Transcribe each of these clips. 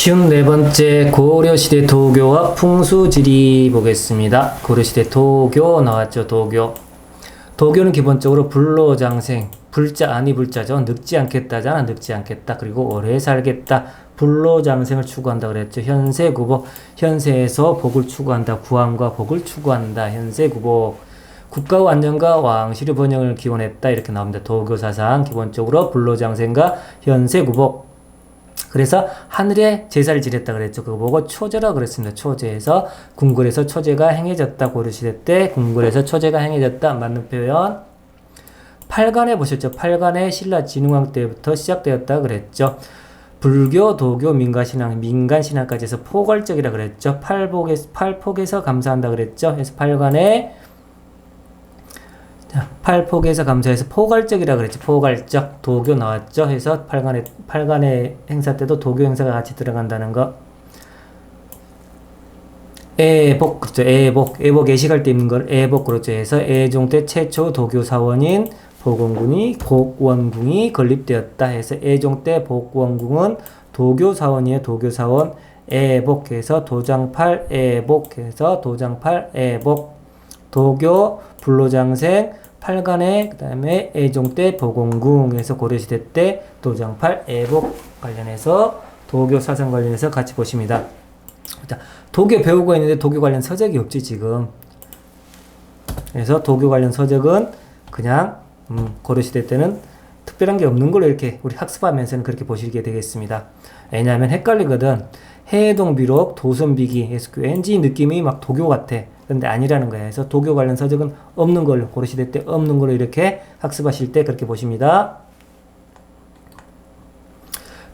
쉬운 네 번째 고려시대 도교와 풍수지리 보겠습니다. 고려시대 도교 나왔죠, 도교. 도교는 기본적으로 불로장생, 불자 아니 불자죠. 늙지 않겠다잖아, 늙지 않겠다. 그리고 오래 살겠다. 불로장생을 추구한다 그랬죠. 현세 구복, 현세에서 복을 추구한다. 구함과 복을 추구한다. 현세 구복. 국가와 안정과 왕실의 번영을 기원했다. 이렇게 나옵니다. 도교 사상 기본적으로 불로장생과 현세 구복. 그래서 하늘에 제사를 지냈다 그랬죠. 그거 보고 초제라 그랬습니다. 초제에서 궁궐에서 초제가 행해졌다. 고려시대 때 궁궐에서 초제가 행해졌다. 맞는 표현. 8간에 보셨죠. 8간에 신라 진흥왕 때부터 시작되었다 그랬죠. 불교, 도교, 민간신앙, 민간신앙까지 해서 포괄적이라 그랬죠. 팔복에서, 팔폭에서 감사한다 그랬죠. 그래서 8간에 자, 팔폭에서 감사해서 포괄적이라 그랬죠. 포괄적 도교 나왔죠. 해서 8간의 8간의 행사 때도 도교 행사가 같이 들어간다는 거. 애복 그렇죠. 애복 애복 예식할 때 입는 걸 애복 그렇죠. 해서 애종 때 최초 도교 사원인 보건군이 복원궁이 건립되었다 해서 애종 때 복원궁은 도교 사원이에요. 도교 사원 애복해서 도장팔 애복해서 도장팔 애복 도교 불로장생 8간에 그다음에 애종 때 보공궁에서 고려시대 때 도장팔 애복 관련해서 도교 사상 관련해서 같이 보십니다. 자, 도교 배우고 있는데 도교 관련 서적이 없지 지금. 그래서 도교 관련 서적은 그냥 음, 고려시대 때는 특별한 게 없는 걸로 이렇게 우리 학습하면서는 그렇게 보시게 되겠습니다. 왜냐하면 헷갈리거든. 해동 비록 도선비기 왠지 느낌이 막 도교 같아. 근데 아니라는 거예요. 그래서 도교 관련 서적은 없는 걸로 고려시대 때 없는 걸로 이렇게 학습하실 때 그렇게 보십니다.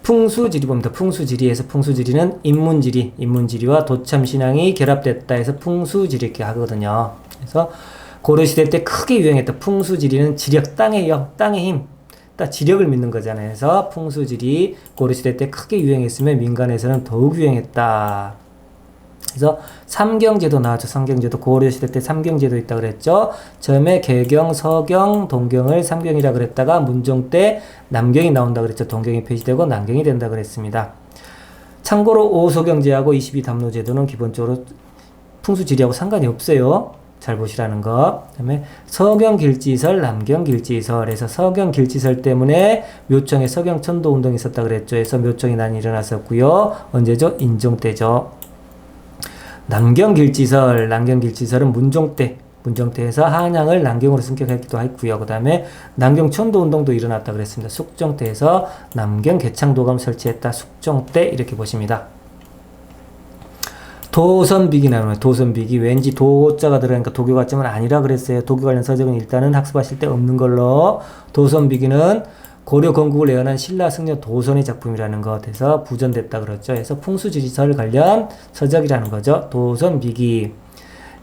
풍수지리 봅니다. 풍수지리에서 풍수지리는 인문지리, 인문지리와 도참신앙이 결합됐다 해서 풍수지리 이렇게 하거든요. 그래서 고려시대 때 크게 유행했던 풍수지리는 지력, 땅의 영, 땅의 힘, 딱 지력을 믿는 거잖아요. 그래서 풍수지리 고려시대 때 크게 유행했으면 민간에서는 더욱 유행했다. 그래서 삼경제도 나왔죠. 삼경제도 고려 시대 때 삼경제도 있다 그랬죠. 처음에 개경, 서경, 동경을 삼경이라 그랬다가 문종 때 남경이 나온다 그랬죠. 동경이 폐지되고 남경이 된다 그랬습니다. 참고로 오소경제하고 22 담로제도는 기본적으로 풍수지리하고 상관이 없어요. 잘 보시라는 거. 그다음에 서경 길지설, 남경 길지설에서 서경 길지설 때문에 묘청에 서경 천도 운동이 있었다 그랬죠. 그래서 묘청이 난 일어났었고요. 언제죠? 인종 때죠. 남경길지설, 남경길지설은 문종 때, 문종 때에서 한양을 남경으로 승격했기도 했고요. 그 다음에 남경 천도 운동도 일어났다 그랬습니다. 숙종 때에서 남경 개창도감 설치했다. 숙종 때 이렇게 보십니다. 도선비기 나오는 도선비기 왠지 도자가 들어가니까 도교 같지만 아니라 그랬어요. 도교 관련 서적은 일단은 학습하실 때 없는 걸로 도선비기는 고려 건국을 예언한 신라 승려 도선의 작품이라는 것에서 부전됐다 그랬죠. 그래서 풍수지리설 관련 서적이라는 거죠. 도선 비기.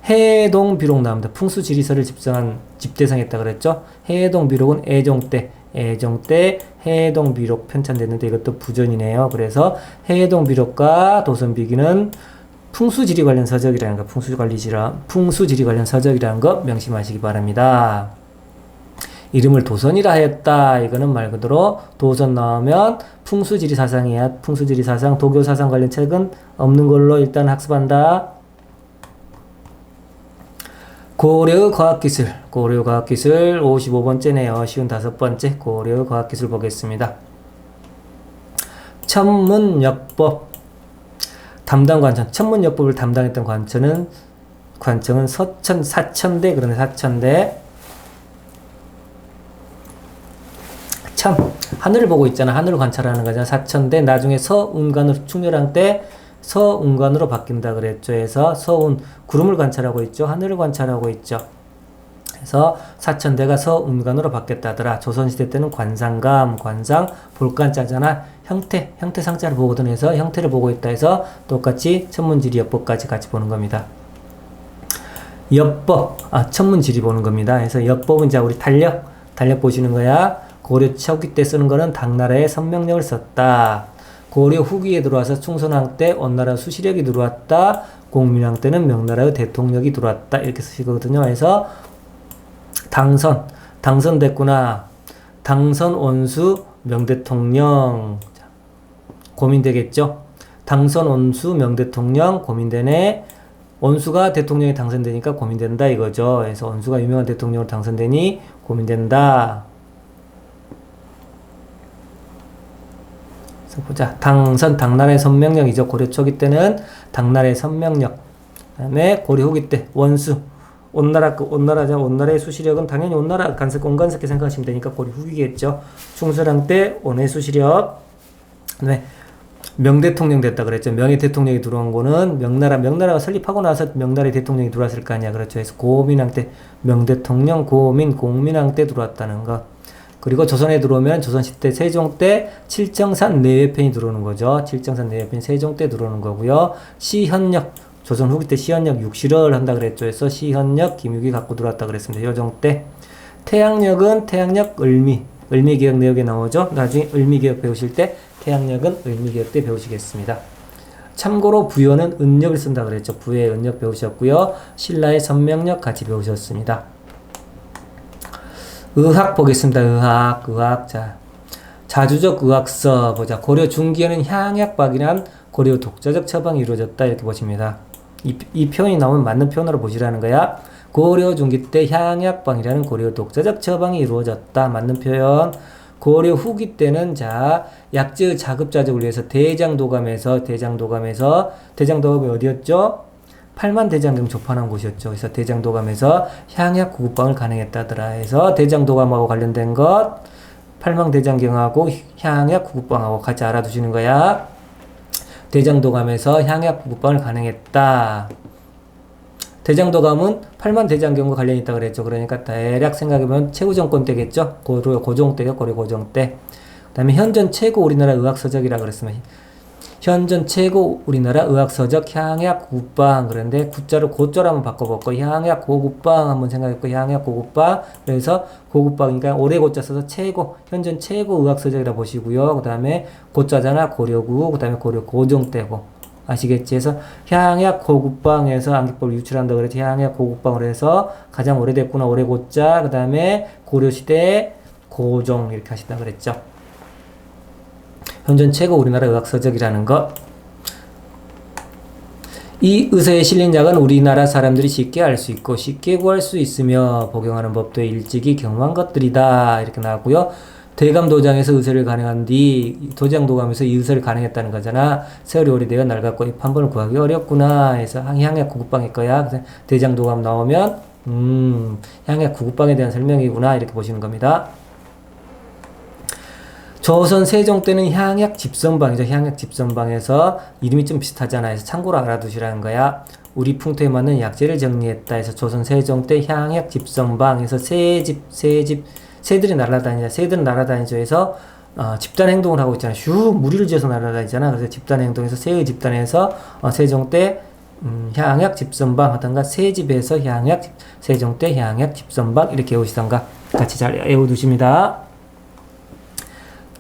해동 비록 나옵니다. 풍수지리설을 집성한 집대성했다 그랬죠. 해동 비록은 애종 때, 애종 때 해동 비록 편찬됐는데 이것도 부전이네요. 그래서 해동 비록과 도선 비기는 풍수지리 관련 서적이라는 거, 풍수관리지라, 풍수지리 관련 서적이라는 거 명심하시기 바랍니다. 이름을 도선이라 하였다. 이거는 말 그대로 도선 나오면 풍수지리 사상이야. 풍수지리 사상, 도교 사상 관련 책은 없는 걸로 일단 학습한다. 고려의 과학기술, 고려 과학기술 55번째네요. 쉬운 다섯 번째 고려 과학기술 보겠습니다. 천문역법 담당 관청, 천문역법을 담당했던 관청은 관청은 서천 사천대 그러네 사천대 참 하늘을 보고 있잖아. 하늘을 관찰하는 거잖아. 사천대 나중에 서운관으로 충렬한 때 서운관으로 바뀐다 그랬죠. 해서 서운 구름을 관찰하고 있죠. 하늘을 관찰하고 있죠. 그래서 사천대가 서운관으로 바뀌었다더라. 조선시대 때는 관상감, 관상, 볼관자잖아. 형태, 형태 상자를 보거든 해서 형태를 보고 있다 해서 똑같이 천문지리역법까지 같이 보는 겁니다. 역법, 아, 천문지리 보는 겁니다. 그래서 역법은 자, 우리 달력, 달력 보시는 거야. 고려 초기 때 쓰는 거는 당나라의 선명력을 썼다. 고려 후기에 들어와서 충선왕 때 원나라 수시력이 들어왔다. 공민왕 때는 명나라의 대통령이 들어왔다. 이렇게 쓰시거든요. 그래서 당선, 당선됐구나. 당선 원수 명대통령. 고민되겠죠? 당선 원수 명대통령 고민되네. 원수가 대통령이 당선되니까 고민된다 이거죠. 그래서 원수가 유명한 대통령으로 당선되니 고민된다. 그래서 보자. 당선 당나라의 선명력이죠. 고려 초기 때는 당나라의 선명력. 그다음에 고려 후기 때 원수. 온나라 그 온나라자 온나라의 수시력은 당연히 온나라 간섭 온간섭게 생각하시면 되니까 고려 후기겠죠. 충수랑 때 온의 수시력. 그다음에 명대통령 됐다 그랬죠. 명예 대통령이 들어온 거는 명나라 명나라가 설립하고 나서 명나라의 대통령이 들어왔을 거 아니야. 그렇죠. 그래서 고민왕 때 명대통령 고민 공민왕 때 들어왔다는 거. 그리고 조선에 들어오면 조선시대 때 세종 때 칠정산 내외편이 들어오는 거죠. 칠정산 내외편 세종 때 들어오는 거고요. 시현역 조선 후기 때 시현역 육실을 한다 그랬죠. 그래서 시현역 김육이 갖고 들어왔다 그랬습니다. 여종 때 태양역은 태양역 을미 을미개혁 내역에 나오죠. 나중에 을미개혁 배우실 때 태양역은 을미개혁 때 배우시겠습니다. 참고로 부여는 은역을 쓴다 그랬죠. 부의 은역 배우셨고요. 신라의 선명역 같이 배우셨습니다. 의학 보겠습니다. 의학, 의학. 자, 자주적 의학서 보자. 고려 중기에는 향약박이란 고려 독자적 처방이 이루어졌다 이렇게 보십니다. 이, 이 표현이 나오면 맞는 표현으로 보시라는 거야. 고려 중기 때 향약방이라는 고려 독자적 처방이 이루어졌다. 맞는 표현. 고려 후기 때는 자 약제 자급자족을 위해서 대장도감에서 대장도감에서 대장도감이 어디였죠? 팔만 대장경 조판한 곳이었죠. 그래서 대장도감에서 향약 구급방을 가능했다더라 해서 대장도감하고 관련된 것 팔망 대장경하고 향약 구급방하고 같이 알아두시는 거야. 대장도감에서 향약 구급방을 가능했다. 대장도감은 팔만 대장경과 관련이 있다 그랬죠. 그러니까 대략 생각해보면 최후 정권 때겠죠. 고종. 고려 고종 때. 그다음에 현존 최고 우리나라 의학 서적이라 그랬으면 현존 최고 우리나라 의학서적 향약 국방 그런데 구자를 고자로 한번 바꿔볼거 향약 고국방 한번 생각했고 향약 고국방 그래서 고국방이니까 오래 고자 써서 최고 현존 최고 의학서적이라 보시고요. 그 다음에 고자잖아 고려국 그 다음에 고려 고종 때고 아시겠지? 해서 향약 고국방에서 안기법을 유출한다 그랬지. 향약 고국방으로 해서 가장 오래됐구나. 오래 고자. 그 다음에 고려시대 고종 이렇게 하신다 그랬죠. 현존 최고 우리나라 의학 서적이라는 것. 이 의서에 실린 약은 우리나라 사람들이 쉽게 알 수 있고 쉽게 구할 수 있으며 복용하는 법도 일찍이 경험한 것들이다. 이렇게 나왔고요. 대감 도장에서 의서를 가능한 뒤 도장 도감에서 이 의서를 가능했다는 거잖아. 세월이 오래되어 낡았고 이 판본을 구하기 어렵구나. 해서 향약 구급방일 거야. 대장 도감 나오면 음 향약 구급방에 대한 설명이구나 이렇게 보시는 겁니다. 조선 세종 때는 향약 집선방이죠. 향약 집선방에서 이름이 좀 비슷하잖아. 해서 참고로 알아두시라는 거야. 우리 풍토에 맞는 약재를 정리했다 해서 조선 세종 때 향약 집선방에서 세집 세집 새들이 날아다니자 새들은 날아다니죠 해서 어, 집단 행동을 하고 있잖아요. 슉 무리를 지어서 날아다니잖아. 그래서 집단 행동에서 새의 집단에서 어, 세종 때 음, 향약 집선방 하던가 새 집에서 향약 세종 때 향약 집선방 이렇게 외우시던가 같이 잘 외워두십니다.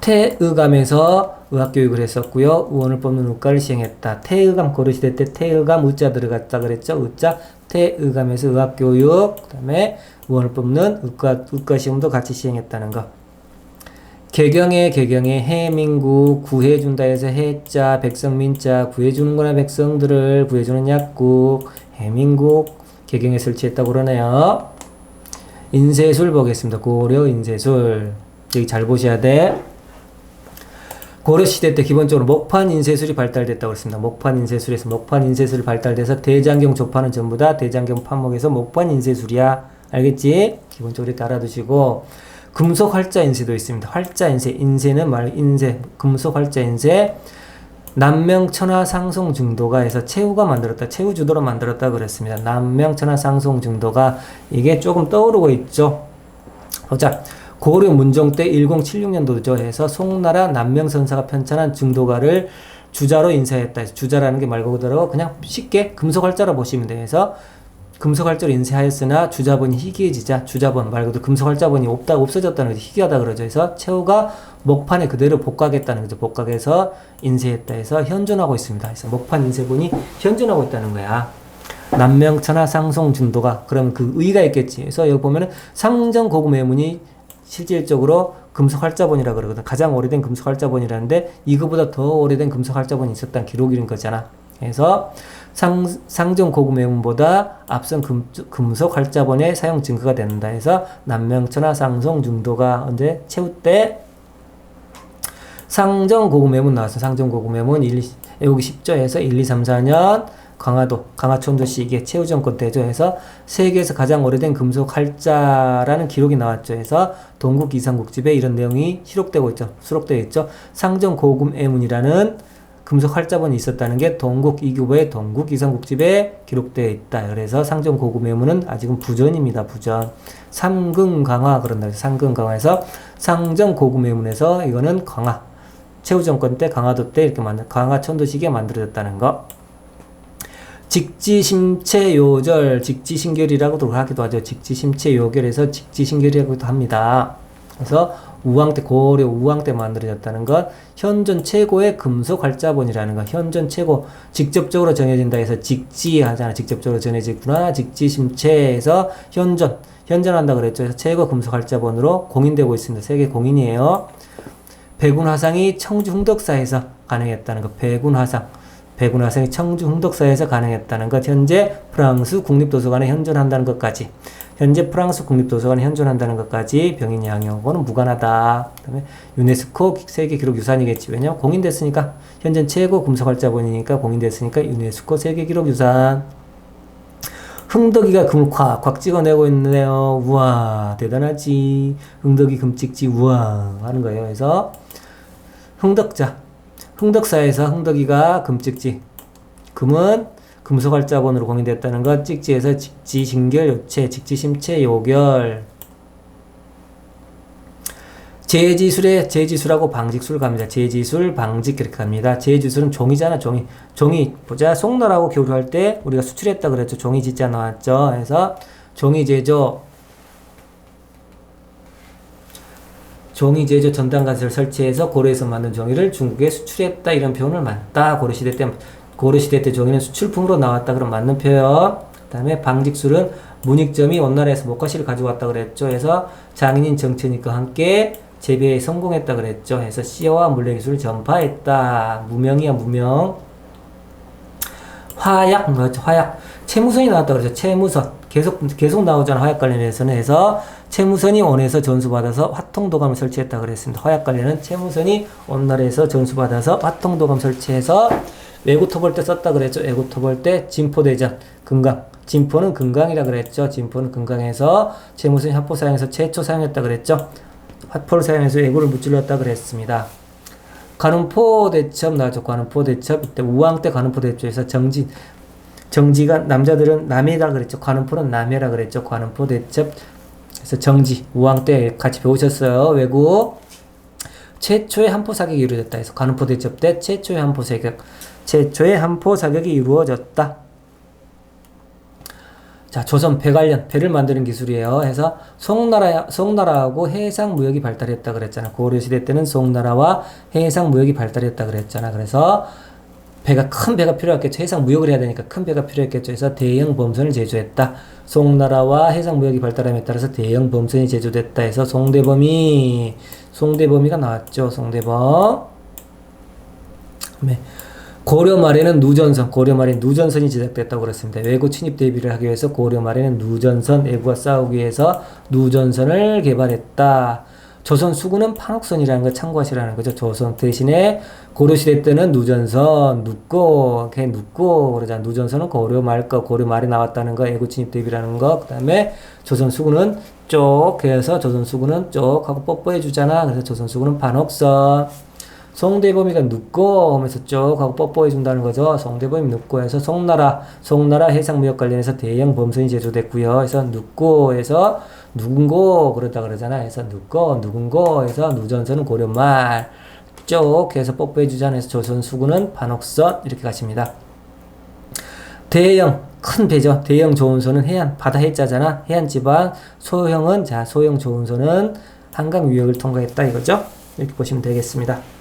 태의감에서 의학교육을 했었고요. 의원을 뽑는 의과를 시행했다. 태의감 고려시대 때 태의감 의자 들어갔다 그랬죠. 의자 태의감에서 의학교육 그 다음에 의원을 뽑는 의과, 의과 시험도 같이 시행했다는 거. 개경에 개경에 해민국 구해준다 해서 해자 백성민자 구해주는 거나 백성들을 구해주는 약국 해민국 개경에 설치했다고 그러네요. 인쇄술 보겠습니다. 고려 인쇄술 여기 잘 보셔야 돼. 고려 시대 때 기본적으로 목판 인쇄술이 발달됐다고 했습니다. 목판 인쇄술에서 목판 인쇄술이 발달돼서 대장경 조판은 전부 다 대장경 판목에서 목판 인쇄술이야. 알겠지? 기본적으로 이렇게 알아두시고 금속 활자 인쇄도 있습니다. 활자 인쇄, 인쇄는 말 인쇄, 금속 활자 인쇄. 남명 천하 상송 중도가 해서 최후가 만들었다. 최후 주도로 만들었다 그랬습니다. 남명 천하 상송 중도가 이게 조금 떠오르고 있죠. 보자. 고려 문종 때 1076년도죠. 해서 송나라 남명선사가 편찬한 중도가를 주자로 인쇄했다. 주자라는 게 말 그대로 그냥 쉽게 금속 활자로 보시면 돼요. 그래서 금속 활자로 인쇄하였으나 주자본이 희귀해지자 주자본 말 그대로 금속 활자본이 없다 없어졌다는 거죠. 희귀하다 그러죠. 그래서 최후가 목판에 그대로 복각했다는 거죠. 복각해서 인쇄했다 해서 현존하고 있습니다. 그래서 목판 인쇄본이 현존하고 있다는 거야. 남명천하 상송 중도가 그럼 그 의가 있겠지. 그래서 여기 보면은 상정 고구 매문이 실질적으로 금속 활자본이라 그러거든. 가장 오래된 금속 활자본이라는데 이거보다 더 오래된 금속 활자본이 있었다는 기록인 거잖아. 그래서 상, 상정 고급 매문보다 앞선 금, 금속 활자본의 사용 증거가 된다 해서 남명천하 상송 중도가 언제 채우 때 상정 고급 매문 나왔어. 상정 고급 매문 1, 2, 여기 10조에서 1, 2, 3, 4년 강화도, 강화촌도시 이게 최후 정권 때죠. 해서 세계에서 가장 오래된 금속 활자라는 기록이 나왔죠. 해서 동국 이상국집에 이런 내용이 기록되고 있죠. 수록되어 있죠. 상정 고금 애문이라는 금속 활자본이 있었다는 게 동국 이교보의 동국 이상국집에 기록되어 있다. 그래서 상정 고금 애문은 아직은 부전입니다. 부전. 삼근 강화 그런다. 삼근 강화에서 상정 고금 애문에서 이거는 강화. 최후 정권 때 강화도 때 이렇게 만들 강화 천도시기에 만들어졌다는 거. 직지심체요절, 직지신결이라고도 하기도 하죠. 직지심체요결에서 직지신결이라고도 합니다. 그래서 우왕 때 고려 우왕 때 만들어졌다는 것, 현존 최고의 금속 활자본이라는 것, 현존 최고 직접적으로 정해진다 해서 직지 하잖아. 직접적으로 전해졌구나. 직지심체에서 현존 현존한다 그랬죠. 최고 금속 활자본으로 공인되고 있습니다. 세계 공인이에요. 백운화상이 청주 흥덕사에서 가능했다는 것. 백운화상. 백운화상이 청주 흥덕사에서 가능했다는 것. 현재 프랑스 국립도서관에 현존한다는 것까지. 현재 프랑스 국립도서관에 현존한다는 것까지 병인 양형하고는 무관하다. 그다음에 유네스코 세계 기록 유산이겠지. 왜냐면 공인됐으니까 현재 최고 금속 활자본이니까 공인됐으니까 유네스코 세계 기록 유산. 흥덕이가 금을 콱, 콱 찍어내고 있네요. 우와, 대단하지. 흥덕이 금 찍지, 우와, 하는 거예요. 그래서, 흥덕자. 흥덕사에서 흥덕이가 금 찍지. 금은 금속활자본으로 공인됐다는 것, 찍지에서 직지, 신결, 요체, 직지, 심체, 요결. 제지술에 제지술하고 방직술 갑니다. 제지술, 방직 이렇게 갑니다. 제지술은 종이잖아, 종이. 종이 보자. 송나라고 교류할 때 우리가 수출했다 그랬죠. 종이 지자 나왔죠. 그래서 종이 제조 종이 제조 전단가스를 설치해서 고려에서 만든 종이를 중국에 수출했다 이런 표현을 맞다. 고려 시대 때 고려 시대 때 종이는 수출품으로 나왔다 그럼 맞는 표현. 그다음에 방직술은 문익점이 원나라에서 목화실을 가져왔다 그랬죠. 그래서 장인인 정치니까 함께 재배에 성공했다 그랬죠. 해서 씨와 물레기술을 전파했다. 무명이야 무명. 화약 뭐죠? 화약. 채무선이 나왔다 그러죠. 채무선. 계속 계속 나오잖아. 화약 관련해서는 해서 채무선이 원에서 전수받아서 화통도감을 설치했다 그랬습니다. 화약 관련은 채무선이 원나라에서 전수받아서 화통도감 설치해서 외구 토벌 때 썼다 그랬죠. 외구 토벌 때 진포대전 금강. 진포는 금강이라 그랬죠. 진포는 금강에서 채무선이 화포 사용해서 최초 사용했다 그랬죠. 화포를 사용해서 외구를 무찔렀다 그랬습니다. 관음포 대첩 나왔죠. 관음포 대첩 이때 우왕 때 관음포 대첩에서 정지 정지가 남자들은 남해라 그랬죠. 관음포는 남해라 그랬죠. 관음포 대첩 그래서 정지 우왕 때 같이 배우셨어요. 외국 최초의 한포 사격이 이루어졌다 해서 관음포 대첩 때 최초의 한포 사격 최초의 한포 사격이 이루어졌다. 자, 조선 배 관련, 배를 만드는 기술이에요. 해서 송나라, 송나라하고 해상 무역이 발달했다 그랬잖아. 고려 시대 때는 송나라와 해상 무역이 발달했다 그랬잖아. 그래서 배가 큰 배가 필요했겠죠. 해상 무역을 해야 되니까 큰 배가 필요했겠죠. 그래서 대형 범선을 제조했다. 송나라와 해상 무역이 발달함에 따라서 대형 범선이 제조됐다 해서 송대범이 송대범이가 나왔죠. 송대범. 네. 고려 말에는 누전선, 고려 말에 누전선이 제작됐다고 그랬습니다. 외구 침입 대비를 하기 위해서 고려 말에는 누전선, 외구와 싸우기 위해서 누전선을 개발했다. 조선 수구는 판옥선이라는 걸 참고하시라는 거죠. 조선 대신에 고려시대 때는 누전선, 눕고, 걔 눕고, 그러자 누전선은 고려 말 거, 고려 말에 나왔다는 거, 애구 침입 대비라는 거, 그 다음에 조선 수구는 쪽, 그래서 조선 수구는 쪽 하고 뽀뽀해 주잖아. 그래서 조선 수구는 판옥선. 송대범이가 눕고 하면서 쭉 하고 뽀뽀해 준다는 거죠. 송대범이 눕고 해서 송나라, 송나라 해상무역 관련해서 대형 범선이 제조됐고요. 해서 눕고 해서 누군고 그러다 그러잖아. 해서 눕고 누군고 해서 누전선은 고려말 쭉 해서 뽀뽀해 주잖아. 해서 조선 수구는 반옥선 이렇게 가십니다. 대형 큰 배죠. 대형 조은소는 해안 바다 해자잖아. 해안 지방 소형은 자 소형 조은소는 한강 유역을 통과했다 이거죠. 이렇게 보시면 되겠습니다.